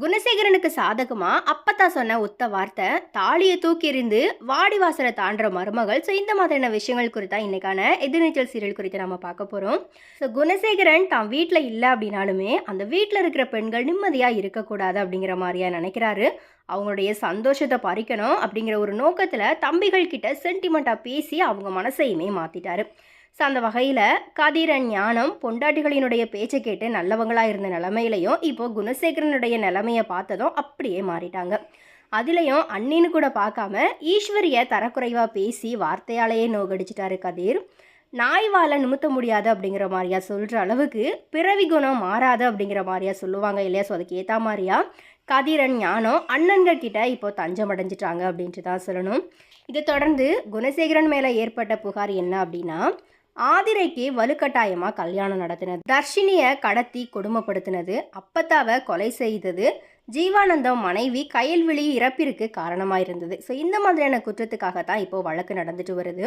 குணசேகரனுக்கு சாதகமா அப்பத்தா சொன்ன ஒத்த வார்த்தை தாலியை தூக்கி எறிந்து வாடிவாசலை தாண்டுற மருமகள். ஸோ இந்த மாதிரியான விஷயங்கள் குறித்தா இன்னைக்கான எதிர்நீச்சல் சீரியல் குறித்து நம்ம பார்க்க போகிறோம் ஸோ குணசேகரன் தான் வீட்டில் இல்லை அப்படின்னாலுமே அந்த வீட்டில் இருக்கிற பெண்கள் நிம்மதியாக இருக்கக்கூடாது அப்படிங்கிற மாதிரியா நினைக்கிறாரு. அவங்களுடைய சந்தோஷத்தை பறிக்கணும் அப்படிங்கிற ஒரு நோக்கத்தில் தம்பிகள் கிட்ட சென்டிமெண்ட்டாக பேசி அவங்க மனசையுமே மாற்றிட்டாரு ஸோ அந்த வகையில் கதிரன் ஞானம் பொண்டாட்டிகளினுடைய பேச்சை கேட்டு நல்லவங்களாக இருந்த நிலமையிலையும் இப்போ குணசேகரனுடைய நிலமையை பார்த்ததும் அப்படியே மாறிட்டாங்க. அதுலேயும் அண்ணின்னு கூட பார்க்காம ஈஸ்வரிய தரக்குறைவாக பேசி வார்த்தையாலேயே நோகடிச்சிட்டாரு கதிர். நாய்வால நிமித்த முடியாது அப்படிங்கிற மாதிரியா சொல்கிற அளவுக்கு பிறவி குணம் மாறாது அப்படிங்கிற மாதிரியா சொல்லுவாங்க இல்லையா? ஸோ அதுக்கு ஏற்ற மாதிரியா கதிரன் ஞானம் அண்ணன்கள் கிட்ட இப்போ தஞ்சம் அடைஞ்சிட்டாங்க அப்படின்ட்டு தான் சொல்லணும். இதை தொடர்ந்து குணசேகரன் மேலே ஏற்பட்ட புகார் என்ன அப்படின்னா ஆதிரைக்கு வலுக்கட்டாயமாக கல்யாணம் நடத்தினது. தர்ஷினியை கடத்தி கொடுமைப்படுத்தினது. அப்பத்தாவை கொலை செய்தது. ஜீவானந்தம் மனைவி கயல்விழி இறப்பிற்கு காரணமாக இருந்தது ஸோ இந்த மாதிரியான குற்றத்துக்காக தான் இப்போது வழக்கு நடந்துட்டு வருது.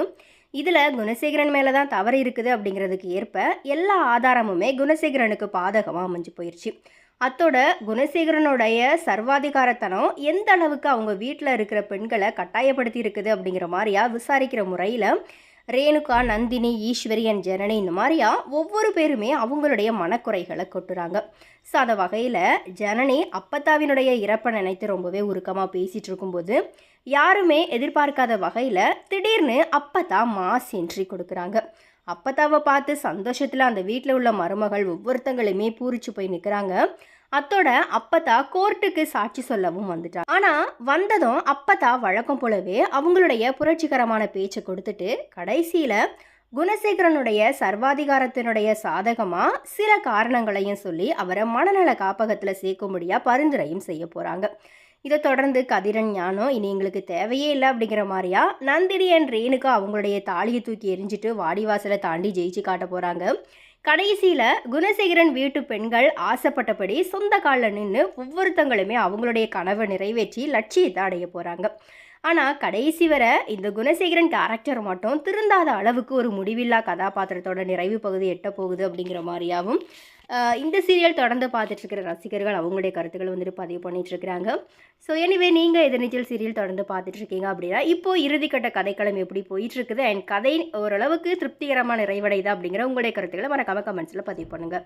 இதில் குணசேகரன் மேலே தான் தவறு இருக்குது அப்படிங்கிறதுக்கு ஏற்ப எல்லா ஆதாரமுமே குணசேகரனுக்கு பாதகமாக அமைஞ்சு போயிடுச்சு அத்தோட குணசேகரனுடைய சர்வாதிகாரத்தனம் எந்த அளவுக்கு அவங்க வீட்டில் இருக்கிற பெண்களை கட்டாயப்படுத்தி இருக்குது அப்படிங்கிற மாதிரியா விசாரிக்கிற முறையில் ரேணுகா நந்தினி ஈஸ்வரியன் ஜனனி இந்த மாதிரியா ஒவ்வொரு பேருமே அவங்களுடைய மனக்குறைகளை கொட்டுறாங்க. ஸோ அந்த வகையில் ஜனனி அப்பத்தாவினுடைய இறப்பை நினைத்து ரொம்பவே உருக்கமாக பேசிகிட்டு இருக்கும்போது யாருமே எதிர்பார்க்காத வகையில் திடீர்னு அப்பத்தா மாஸ் என்ட்ரி கொடுக்குறாங்க. அப்பத்தாவை பார்த்து சந்தோஷத்தில் அந்த வீட்டில் உள்ள மருமகள் ஒவ்வொருத்தங்களையுமே பூரிச்சு போய் நிற்கிறாங்க அத்தோட அப்பத்தா கோர்ட்டுக்கு சாட்சி சொல்லவும் வந்துட்டான். ஆனா வந்ததும் அப்பத்தா வழக்கம் போலவே அவங்களுடைய புரட்சிகரமான பேச்சை கொடுத்துட்டு கடைசியில குணசேகரனுடைய சர்வாதிகாரத்தினுடைய சாதகமா சில காரணங்களையும் சொல்லி அவரை மனநல காப்பகத்துல சேர்க்கும்படியா பரிந்துரையும் செய்ய போறாங்க. இதை தொடர்ந்து கதிரன் ஞானம் இனி எங்களுக்கு தேவையே இல்லை அப்படிங்கிற மாதிரியா? நந்தினி அண்ட் ரேணுகா அவங்களுடைய தாலியை தூக்கி எரிஞ்சிட்டு வாடிவாசலை தாண்டி ஜெயிச்சு காட்ட போகிறாங்க கடைசியில் குணசேகரன் வீட்டு பெண்கள் ஆசைப்பட்டபடி சொந்த காலில் நின்று ஒவ்வொருத்தங்களுமே அவங்களுடைய கனவை நிறைவேற்றி லட்சியத்தை அடைய போகிறாங்க ஆனால் கடைசி வரை இந்த குணசேகரன் கேரக்டர் மட்டும் திருந்தாத அளவுக்கு ஒரு முடிவில்லா கதாபாத்திரத்தோட நிறைவு பகுதி எட்ட போகுது அப்படிங்கிற மாதிரியாகவும் இந்த சீரியல் தொடர்ந்து பார்த்துட்டு இருக்கிற ரசிகர்கள் அவங்களுடைய கருத்துக்களை வந்துட்டு பதிவு பண்ணிட்டு இருக்கிறாங்க. ஸோ எனிவே நீங்கள் எதிர்நீச்சல் சீரியல் தொடர்ந்து பார்த்துட்டு இருக்கீங்க அப்படின்னா இப்போ இறுதிக்கட்ட கதைக்களம் எப்படி போயிட்டு இருக்குது அண்ட் கதை ஓரளவுக்கு திருப்திகரமாக நிறைவடையுதா அப்படிங்கிற உங்களுடைய கருத்துக்களை மறக்காம கமெண்ட்ஸில் பதிவு பண்ணுங்கள்